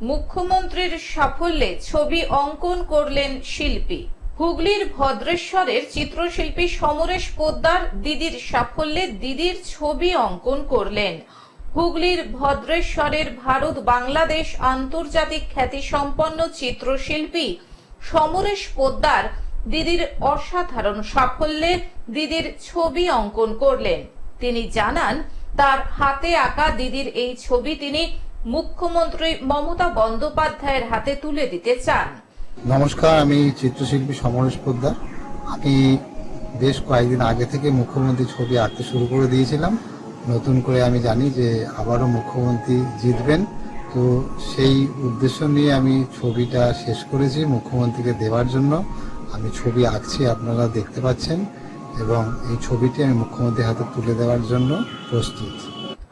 মুখ্যমন্ত্রীর সাফল্যে ছবি অঙ্কন করলেন শিল্পী। হুগলির ভদ্রেশ্বরের চিত্রশিল্পী সমরেশ পোদ্দার দিদির সাফল্যে দিদির ছবি অঙ্কন করলেন। হুগলির ভদ্রেশ্বরের ভারত বাংলাদেশ আন্তর্জাতিক খ্যাতিসম্পন্ন চিত্রশিল্পী সমরেশ পোদ্দার দিদির অসাধারণ সাফল্যে দিদির ছবি অঙ্কন করলেন। তিনি জানান, তার হাতে আঁকা দিদির এই ছবি তিনি মুখ্যমন্ত্রী মমতা বন্দ্যোপাধ্যায়ের হাতে তুলে দিতে চান। নমস্কার, আমি চিত্রশিল্পী সমরেশ পোদ্দার। আমি বেশ কয়েকদিন আগে থেকে মুখ্যমন্ত্রী ছবি আঁকতে শুরু করে দিয়েছিলাম। নতুন করে আমি জানি যে আবারও মুখ্যমন্ত্রী জিতবেন। তো সেই উদ্দেশ্য নিয়ে আমি ছবিটা শেষ করেছি মুখ্যমন্ত্রীকে দেওয়ার জন্য। আমি ছবি আঁকছি, আপনারা দেখতে পাচ্ছেন। এবং এই ছবিটি আমি মুখ্যমন্ত্রীর হাতে তুলে দেওয়ার জন্য প্রস্তুত।